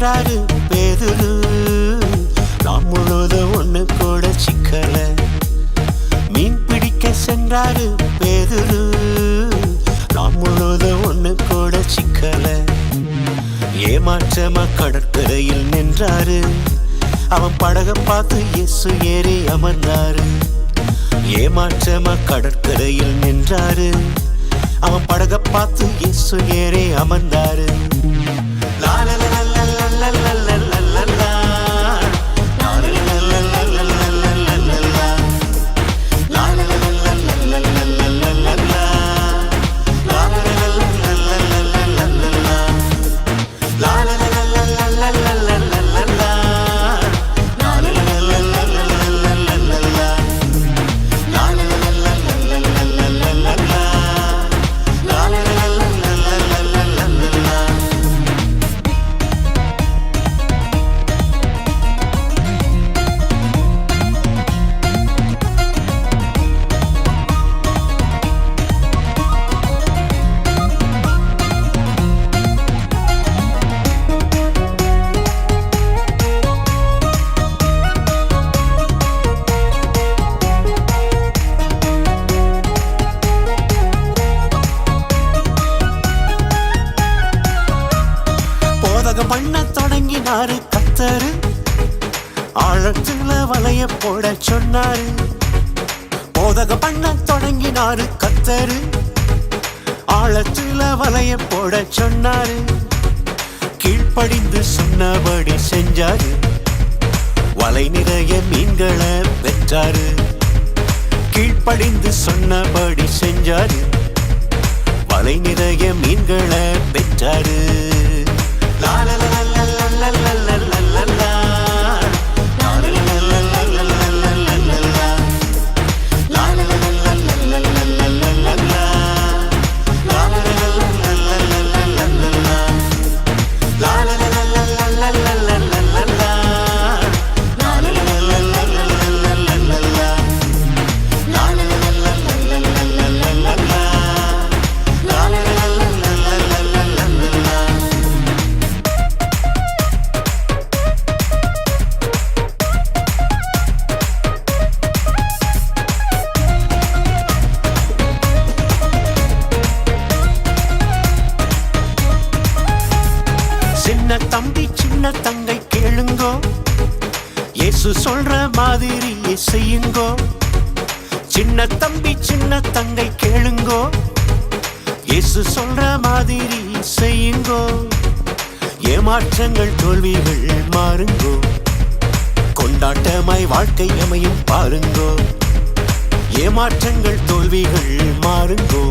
என்றாரு பேதுரு. நாம் முழுவதும் ஒண்ணு கூட சிக்கல. மீன் பிடிக்க சென்றாரு பேதுரு. நாம் முழுத ஒண்ணு கூட சிக்கல. ஏமாற்றமா கடற்கரையில் நின்றாரு. அவன் படக பார்த்து இயேசு ஏறி அமர்ந்தாரு. ஏமாற்றமா கடற்கரையில் நின்றாரு. அவன் படக பார்த்து இயேசு ஏறி அமர்ந்தாரு. பண்ண தொடங்கினாரு கத்தரு. ஆழத்துல வலைய போட சொன்னாரு. போதகம் பண்ண தொடங்கினாரு கத்தரு. ஆழத்துல வலைய போட சொன்னாரு. கீழ்ப்படிந்து சொன்னபடி செஞ்சாரு. வலை நிறைய மீன்களை பெற்றாரு. கீழ்ப்படிந்து சொன்னபடி செஞ்சாரு. வலை நிறைய மீன்களை பெற்றாரு. சின்ன தம்பி சின்ன தங்கை கேளுங்கோ. இயேசு சொல்ற மாதிரி செய்யுங்கோ. சின்ன தம்பி சின்ன தங்கை கேளுங்கோ. இயேசு சொல்ற மாதிரி செய்யுங்கோ. ஏமாற்றங்கள் தோல்விகள் மாறுங்கோ. கொண்டாட்டமாய் வாழ்க்கை அமையும் பாருங்கோ. ஏமாற்றங்கள் தோல்விகள் மாறுங்கோ.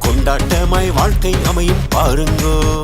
கொண்டாட்டமாய் வாழ்க்கை அமையும் பாருங்கோ.